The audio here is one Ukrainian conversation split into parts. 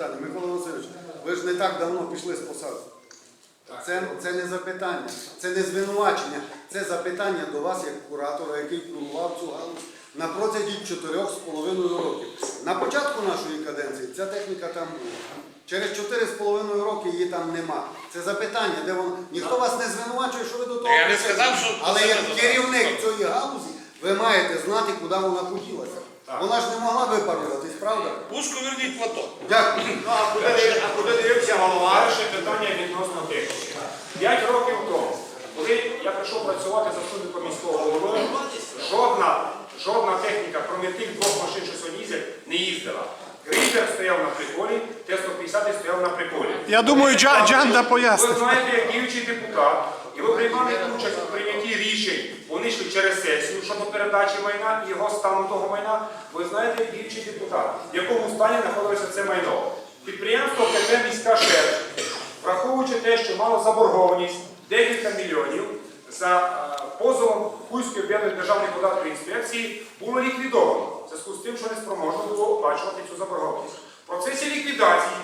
запитання. Микола Васильович, ви ж не так давно пішли з посади. Це, це не запитання, це не звинувачення, це запитання до вас як куратора, який курував цю галузь на протязі чотирьох з половиною років. На початку нашої каденції ця техніка там була. Через чотири з половиною роки її там нема. Це запитання, де воно. Ніхто вас не звинувачує, що ви до того. Я не сказав, що Але як керівник цієї галузі, ви маєте знати, куди вона поділася. Вона ж не могла випаруватись, правда? Пуску верніть в Дякую. Ну, а куди, див- а куди дивився голова? Перше питання відносно техніки. П'ять років тому, коли я прийшов працювати заступником міського голови, жодна, жодна техніка, крім тих двох машин, що сьогодні їздять, не їздила. Грейдер стояв на приколі, Т-150 стояв на приколі. Я думаю, Джа- Джанда пояснить. Ви знаєте, як діючий депутат, і ви приймали участь у прийнятті рішень, вони йшли через сесію щодо передачі майна і його стану того майна. Ви знаєте, як діючий депутат, в якому стані знаходилося це майно. Підприємство КП міська шерсть, враховуючи те, що мало заборгованість декілька мільйонів за е, позовом Хуйської об'єднаної державної податкової інспекції, було ліквідовано в зв'язку з тим, що не спроможно було оплачувати цю заборгованість. В процесі ліквідації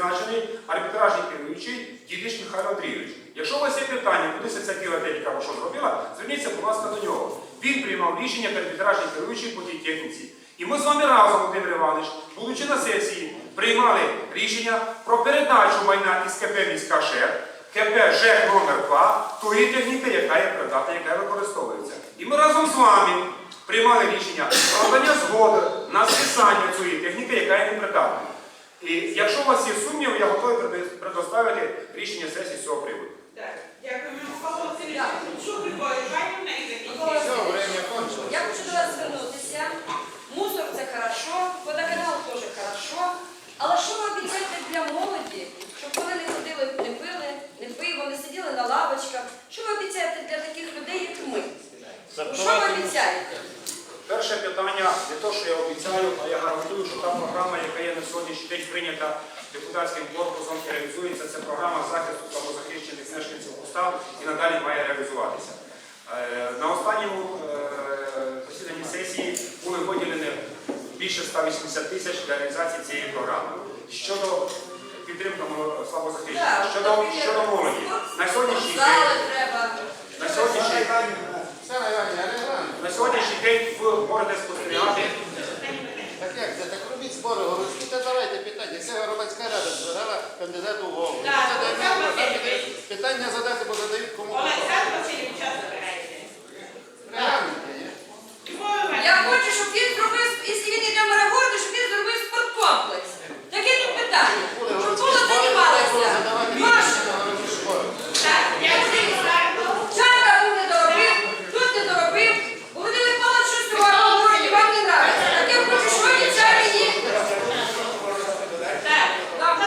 призначений арбітражний керуючий Дідич Михайло Андрійович. Якщо у вас є питання, куди це ця біла техніка що зробила, зверніться, будь ласка, до нього. Він приймав рішення як арбітражний керуючий по тій техніці. І ми з вами разом, Володимир Іванович, будучи на сесії, приймали рішення про передачу майна із КП міська ШЕР, КП ЖЕК номер 2 тої техніки, яка є придатна, яка використовується. І ми разом з вами приймали рішення про надання згоди на списання цієї техніки, яка є непридатна. І якщо у вас є сумніви, я готовий предоставити рішення сесії з цього приводу. Так, дякую, Микола Васильович. Що ви в неї закінчити? Я хочу до вас звернутися. Мусор це хорошо, водоканал теж хорошо. Але що ви обіцяєте для молоді, щоб вони не ходили, не пили, не пиво, не сиділи на лавочках? Що ви обіцяєте для таких людей, як ми? Ну, Що ви обіцяєте? Перше питання не то, що я обіцяю, а я гарантую, що та програма, яка є на сьогоднішній день прийнята депутатським корпусом і реалізується, це програма захисту самозахищених мешканців уста і надалі має реалізуватися. Е, На останньому е, засіданні сесії були виділені більше 180 тисяч для реалізації цієї програми. Щодо підтримки слабозахищених, щодо, щодо молоді, на сьогоднішній Зали день треба. на сьогоднішній на сьогоднішній день ви можете спостерігати. Так як це? Так робіть збори городські, та давайте питання. Це громадська рада збирала кандидату в голову. Питання задати, бо задають